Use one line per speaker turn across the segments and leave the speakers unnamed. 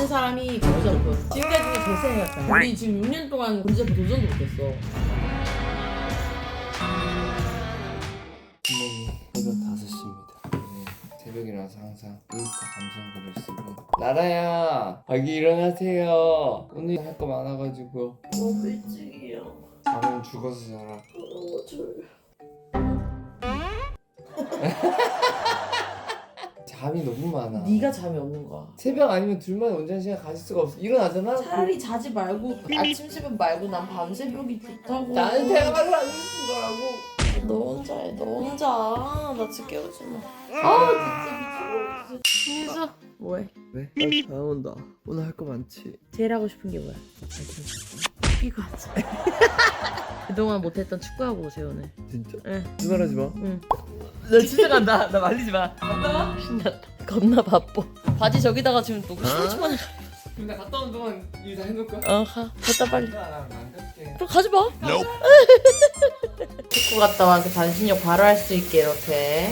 지는 사람이 번지점프. 지금까지 제일 세였다. 우리 지금 6년 동안 번지점프 도전도 못했어.
분명히 새벽 5시입니다. 네, 새벽이라서 항상 인스타 감성글을 쓰고 나라야 아기 일어나세요. 오늘 할 거 많아가지고
너무 일찍이야.
잠은 죽어서 자라.
너무 졸려.
잠이 너무 많아.
네가 잠이 없는 거야.
새벽 아니면 둘만 온전한 시간 가질 수가 없어. 일어나잖아.
차라리 자지 말고 아침 새벽 말고 난 밤 새벽이 좋다고.
나는 대화를 안 듣는 거라고.
너 혼자 해. 너 혼자. 나 진짜 깨우지 마. 아 진짜 미치겠어. 뭐해?
왜? 나잠 온다. 오늘 할 거 많지.
제일 하고 싶은 게 뭐야? 이거 하지. 그동안 못했던 축구하고 오세요 오늘.
진짜?
응.
누말하지 마.
응. 나 진짜 간다. 나 말리지 마. 갔다 와? 신났다. 겁나 바빠. 바지 저기다가 지금 또 신발만.
그럼 나 갔다 온 동안 일 다 해놓을까?
어 가. 갔다 빨리.
나안 갈게.
그럼 가지 마. 축구 갔다 와서 반신욕 바로 할 수 있게 이렇게.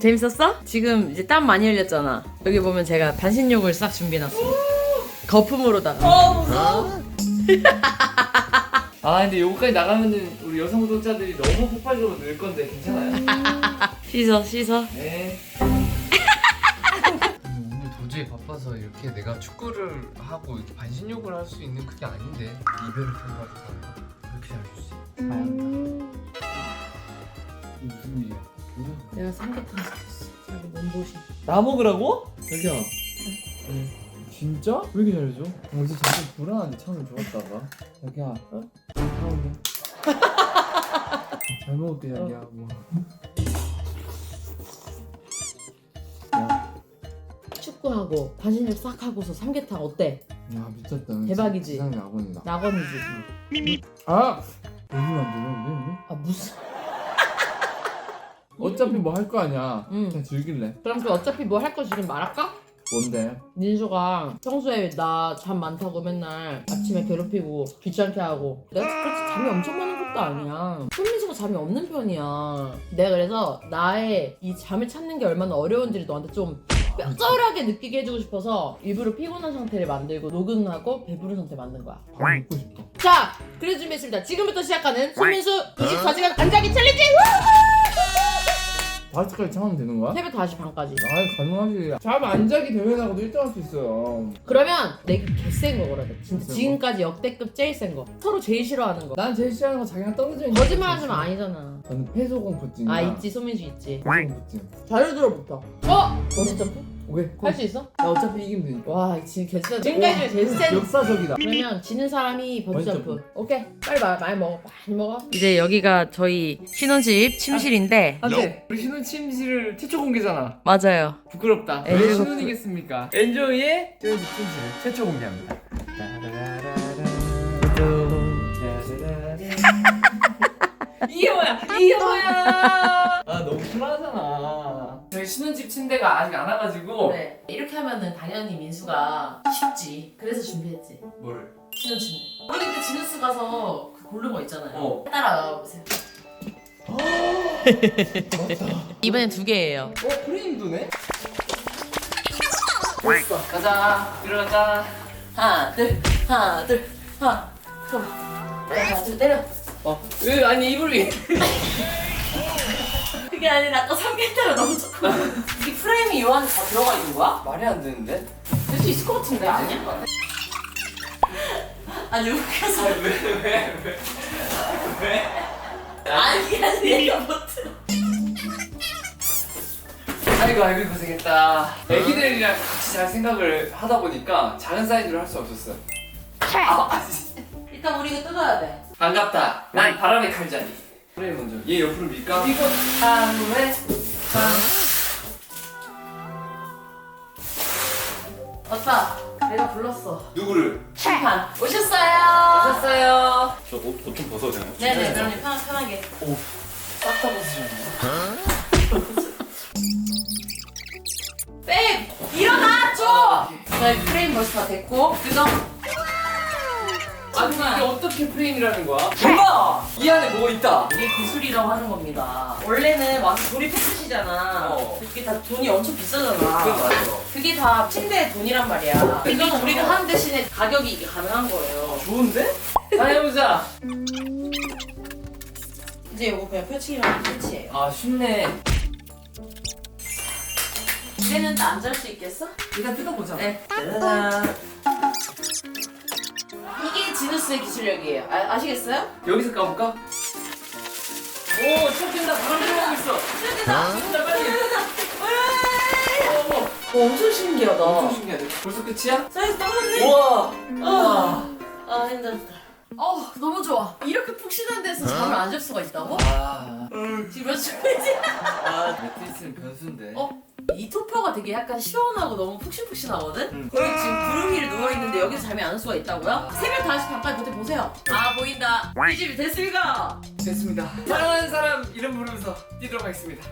재밌었어? 지금 이제 땀 많이 흘렸잖아. 여기 보면 제가 반신욕을 싹 준비해놨어. 거품으로다가. 어 무서워.
아 근데 요거까지 나가면은 우리 여성 구독자들이 너무 폭발적으로 늘 건데 괜찮아요?
씻어 씻어.
네. 오늘 도저히 바빠서 이렇게 내가 축구를 하고 이렇게 반신욕을 할 수 있는 그게 아닌데 이별을 통과해서 그렇게 잘해주지. 무슨 일이야?
내가 삼계탕 시켰어. 자기 몸보신.
나 먹으라고? 자기야. 진짜? 왜 이렇게 잘해줘? 어, 이제 자기 불안한데 처음에 좋았다가. 자기야. 어? 사온다. 잘 먹을게 자기야. 뭐. 야,
축구하고 반신욕 싹 하고서 삼계탕 어때?
야 미쳤다.
대박이지?
세상에 아버님다.
낙원이지.
아! 얘기면 안 되는데?
아 무슨?
어차피 뭐 할 거 아니야.
응.
그냥 즐길래.
그럼 그 어차피 뭐 할 거 지금 말할까?
뭔데?
민수가 평소에 나 잠 많다고 맨날 아침에 괴롭히고 귀찮게 하고 내가 그렇지 잠이 엄청 많은 것도 아니야. 손민수가 잠이 없는 편이야. 내가 그래서 나의 이 잠을 찾는 게 얼마나 어려운지를 너한테 좀 뼈저하게 느끼게 해주고 싶어서 일부러 피곤한 상태를 만들고 노근하고 배부른 상태 만든 거야.
밥 먹고 싶어.
자 그래서 준비했습니다. 지금부터 시작하는 손민수 24시간 안자기 챌린지
다섯 시까지 참으면 되는 거야?
새벽 5시 반까지
아 가능하지. 잠안 자기 대회 나가도 1등 할 수 있어요.
그러면 내가 개센 거 걸어야 돼 진짜 지금까지 역대급 제일 센 거 서로 제일 싫어하는 거
난 제일 싫어하는 거 자기랑 떨어져 있는
거짓말
거
하지 마 아니잖아
저는 폐소공포증이야.
아 있지 소민수 있지
폐소공포증.
자유들어부터 어? 번지 점프?
오케이.
할 수 있어?
나 어차피 이기면 되니까.
와 지금 개쎄 지금까지 중에 제일 센
역사적이다.
그러면 지는 사람이 번지
번지
점프 오케이 빨리 마, 많이 먹어 많이 먹어 이제 여기가 저희 신혼집 침실인데
안돼. 우리 신혼 침실을 최초 공개잖아.
맞아요
부끄럽다.
에이,
왜. 신혼이겠습니까? 엔조이의 신혼집 침실 최초 공개합니다. 이게 뭐야? 이게 뭐야? 아 너무 불안하잖아. 신혼집 침대가 아직 안 와가지고
네 이렇게 하면은 당연히 민수가 쉽지 그래서 준비했지
뭐를?
신혼 침대 우리 그때 지누스 가서 그 고른 거 있잖아요
어.
따라와 보세요
맞다.
이번엔 두 개예요
어 프레임도네? 됐어. 가자. 일어나자.
하나 둘 하나 둘 하나 그럼 하나 둘 때려
어. 왜 아니 이불이?
그게 아니라 아까 삼계탕을 너무 조금 이 프레임이 요 안에 다 들어가 있는 거야?
말이 안 되는데?
될 수 있을 것 같은데 아니야? 아니 웃겨서
왜 왜 왜? 왜?
아니 아니 얘가 못 들어
아이고 아이고 고생했다. 애기들이랑 같이 잘 생각을 하다 보니까 작은 사이즈로 할 수 없었어. 아, 아, 씨.
일단 우리 이거 뜯어야 돼
반갑다. 난 바람의 칼자리. 프레임 먼저. 얘 옆으로 밀까? 이거 하루에
왔다 내가 불렀어
누구를?
심판 오셨어요
하셨어요.
저옷 좀 벗어도 되나요?
네네 그럼 편, 편하게
싹다 벗으셨네.
백 일어나 줘 저희 프레임 벌써 다 됐고 그거
이게 프레임이라는 거야? 엄마! 이 안에 뭐 있다.
이게 기술이라고 하는 겁니다 원래는 와서 조립해 주시잖아
어.
그게 다 돈이 엄청 비싸잖아
맞아.
그게 다 침대 돈이란 말이야. 이건 우리가 하는 대신에 가격이 이게 가능한 거예요.
좋은데? 다 해보자.
이제 이거 그냥 펼치기만 하면 끝이에요.
아 쉽네.
이제는 또안잘수 있겠어?
일단 뜯어보자.
네. 짜자잔. 지누스의 기술력이에요. 아, 아시겠어요?
여기서 까볼까? 오 시작된다. 바람 들어가고 있어.
시작된다.
시작된다 빨리. 어, 어.
어, 엄청 신기하다.
엄청 신기하네. 벌써 끝이야?
사이즈 딱 맞네.
우와.
아, 아 힘들었다. 어, 너무 좋아. 이렇게 푹신한 데서 잠을 안 잘 수가 있다고?
아.
지금 몇 시간이지?
아 매트리스는 변수인데.
어? 이 토표가 되게 약간 시원하고 너무 푹신푹신하거든?
응.
거기 지금 구름 위를 누워있는데 여기서 잠이 안 올 수가 있다고요? 새벽 5시 반까지 버텨 보세요. 아, 보인다. 이 집이 됐습니까?
됐습니다. 사랑하는 사람 이름 부르면서 뛰도록 하겠습니다.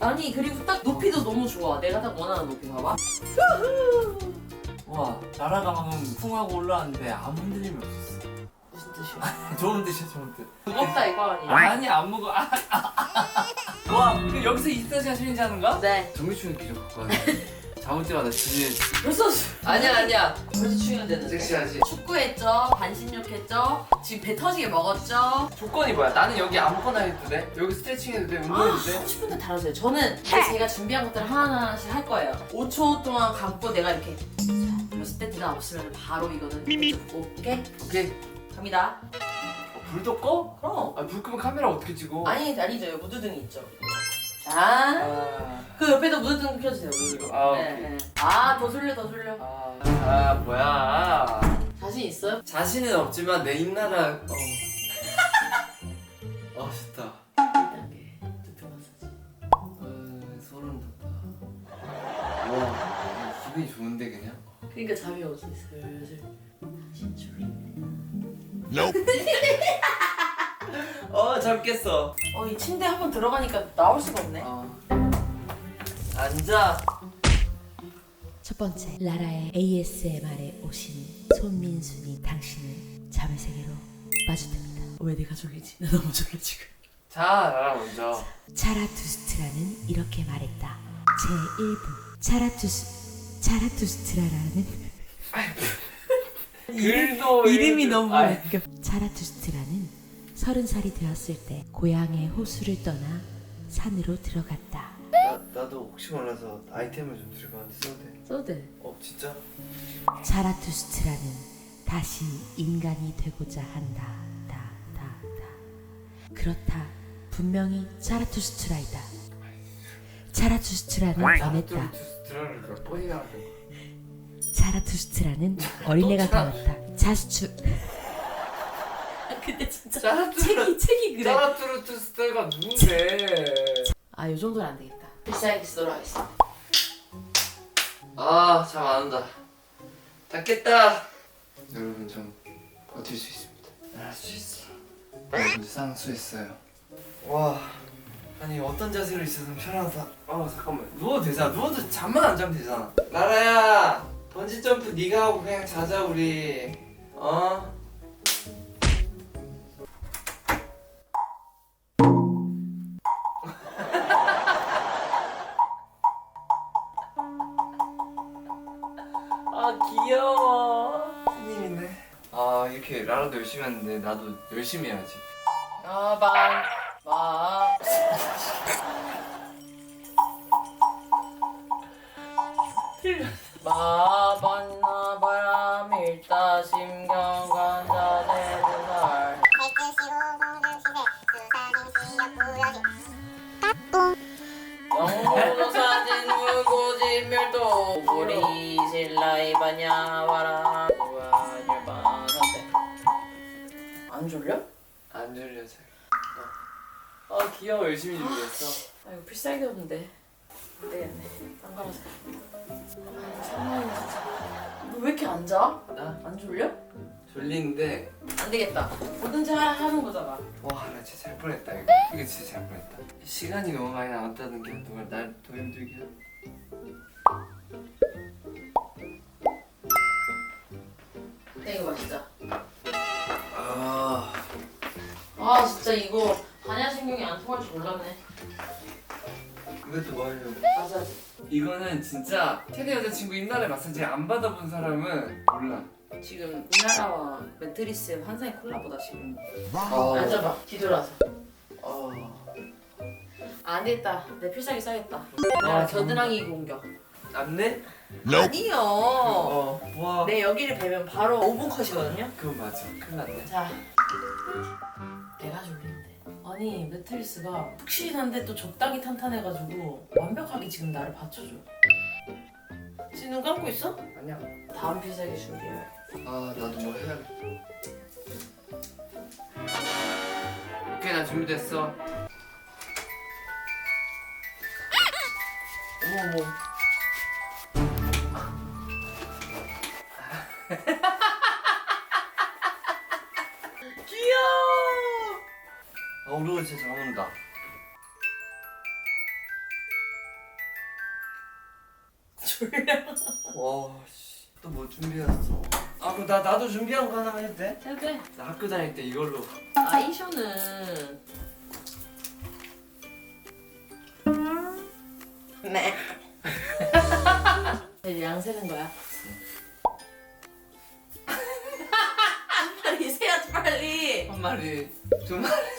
아니, 그리고 딱 높이도 너무 좋아. 내가 딱 원하는 높이 봐봐.
와 나라가 방금 풍하고 올라왔는데 아무 흔들림이 없었어
무슨 뜻이야?
좋은 뜻이야 좋은 뜻
무겁다, 이거 아니야?
아니 안 무거 아, 와그 여기서 24시간 챌린지 하는 거야?
네.
정미춘 기록 갖고 왔
잠을 때마다 집에
벌써 수- 아니야 아니야 벌써 출연됐는데
섹시하지?
축구했죠 반신욕했죠 지금 배 터지게 먹었죠
조건이 뭐야? 나는 여기 아무거나 해도 돼? 여기 스트레칭 해도 돼?
아
운동해도 돼?
하고 싶은 데 달아주세요 저는 이제 제가 준비한 것들을 하나하나씩 할 거예요 5초 동안 감고 내가 이렇게 했을 때 대답 없으면 바로 이거는 듣고 오케이?
오케이.
갑니다
어, 불도 꺼?
그럼
아, 불 끄면 카메라 어떻게 찍어?
아니 아니죠 여기 무드등이 있죠 자그
아,
옆에도 무드등 켜주세요 무드등
아,
네,
오케이.
네. 아 더 졸려 더 졸려
아, 아 뭐야?
자신 있어요?
자신은 없지만 내 입나라. 어. 아 좋다.
그러니까 잠이 오지 슬슬
어, 잡겠어.
어, 이 침대 한 번 들어가니까 나올 수가 없네.
어. 앉아.
첫 번째 라라의 ASMR에 오신 손민수님 당신은 잠의 세계로 빠져듭니다.
왜 내가 졸리지? 나 너무 졸려 지금.
자, 나랑 먼저.
차라투스트라는 이렇게 말했다. 제1부 차라투스 차라투스트라라는
글도
이름이
읽-
너무
아이,
웃겨. 차라투스트라는 서른 살이 되었을 때 고향의 호수를 떠나 산으로 들어갔다.
나, 나도 혹시 몰라서 아이템을 좀 들고 왔는데 써도 돼?
써도 돼.
어, 진짜?
차라투스트라는 다시 인간이 되고자 한다. 다, 다, 다. 그렇다. 분명히 차라투스트라이다. 차라투스트라는 변했다.
드라를?
차라투스트라는 어린애가 되었다. 자수추
근데 진짜 책이 책이 그래.
짜라투르투 스타일가 누군데?
아, 요 정도는 안 되겠다. 필살기 쓰도록 하겠습니다.
아, 잠 안 온다. 닫겠다. 여러분 좀 버틸 수 있습니다. 할 수 있어. 여러분 쌍수했어요. 와, 아니 어떤 자세로 있어도 편하다. 아 잠깐만 누워도 되잖아. 누워도 잠만 안 자면 되잖아. 나라야, 번지 점프 네가 하고 그냥 자자 우리. 어? 아 귀여워. 스님이네. 아 이렇게 라라도 열심히 하는데 나도 열심히 해야지.
야방 마. 마반나 바람 일 다 심경 관자 대두살 영모도 사진 무고지 멸도 우리 신라이 바냐 와라 일반 선택 안 졸려?
안 졸려서. 어. 아 귀여워 열심히 준비했어.
아 이거 필살기 없는데 안 되겠네 딴거 하자 아 상황이 진짜 너 왜 이렇게 안 자?
나
안 졸려?
졸리는데
안 되겠다 뭐든지 하, 하는 거잖아
와 나 진짜 잘 뻔했다 이거. 이거 진짜 잘 뻔했다. 시간이 너무 많이 남았다는 게 정말 날 더 힘들게 하네.
네 이거 맛있다
아
아 진짜 이거 반야신경이 안 통할 줄 몰랐네.
이것도 뭐 하려고?
마사지.
이거는 진짜 테디 여자친구 옛날에 마사지 안 받아본 사람은 몰라.
지금 우나라와 매트리스의 환상의 콜라보다 지금.
아,
앉아봐. 뒤돌아서.
아,
안 되겠다. 내 필살기 써야겠다.
아,
나 겨드랑이 공격.
안네?
아니요.
어, 와.
내 여기를 베면 바로 5분 컷이거든요.
그건 맞아. 큰일 났네.
자. 아니 매트리스가 푹신한데 또 적당히 탄탄해가지고 완벽하게 지금 나를 받쳐줘. 지금 눈 감고 있어?
아니야.
다음 필살기 준비해.
아, 나도 뭐 해야겠다.
오케이 나 준비됐어.
어머 어머.
아, 우리가 진짜 잘 먹는다.
졸려.
와, 씨. 또 뭐 준비했어? 아, 그럼 나, 나도 준비한 거 하나만 해도 돼?
해도 돼.
나 학교 다닐 때 이걸로.
아 이 쇼는 네. 이제 양 세는 거야. 한 마리 세야지 빨리.
한 마리, 두 마리.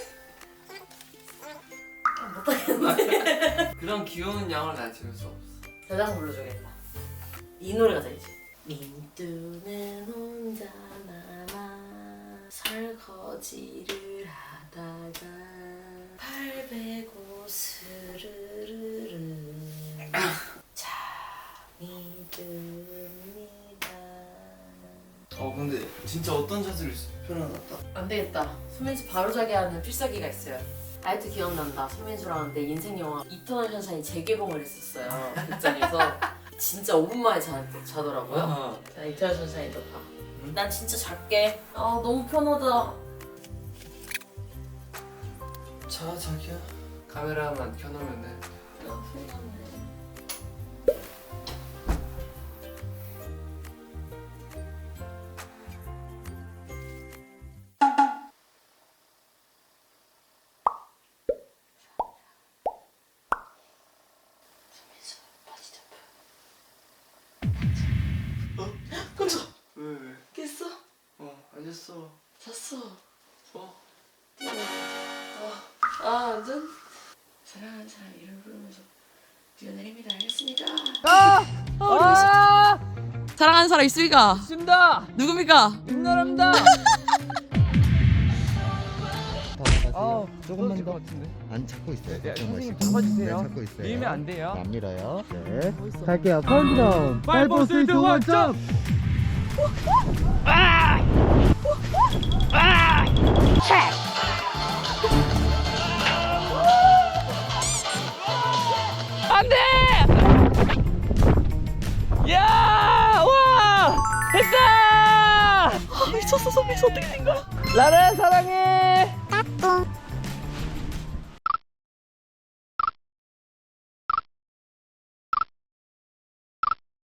못 하겠는데.
그런 귀여운 양을 난 지울 수 없어.
대장 불러주겠다. 이 노래가 되지. 민뚜는 혼자 남아 설거지를 하다가 팔 베고 스르르르 잠이 듭니다.
어, 근데 진짜 어떤 자세를 표현하다.
안 되겠다. 손민수 바로 자게 하는 필살기가 있어요. 아이트 기억난다. 손민수랑 내 인생 영화 이터널 션샤인 재개봉을 했었어요. 극장에서 진짜 5분 만에 자, 자더라고요.
아,
자, 이터널 션샤인 더 봐. 난 진짜 잘게. 아 너무 편하다.
자, 자기야. 카메라만 켜놓으면은.
아, 편하네. 어,
알겠어.
잤어.
어.
뛰어. 아, 아, 완전 사랑하는 사람 이름 부르면서 뛰어내립니다. 알겠습니다.
사랑하는 사람 있습니까?
있습니다.
누굽니까?
김나라입니다.
아,
조금만 더.
안 찾고 있어요.
네,
걱정
선생님
마시고.
잡아주세요.
네, 찾고 있어요.
밀면 안 돼요.
안 밀어요. 네. 갈게요. 카운트다운.
5, 4, 3, 2, 1, 점! 안 나를 사랑해!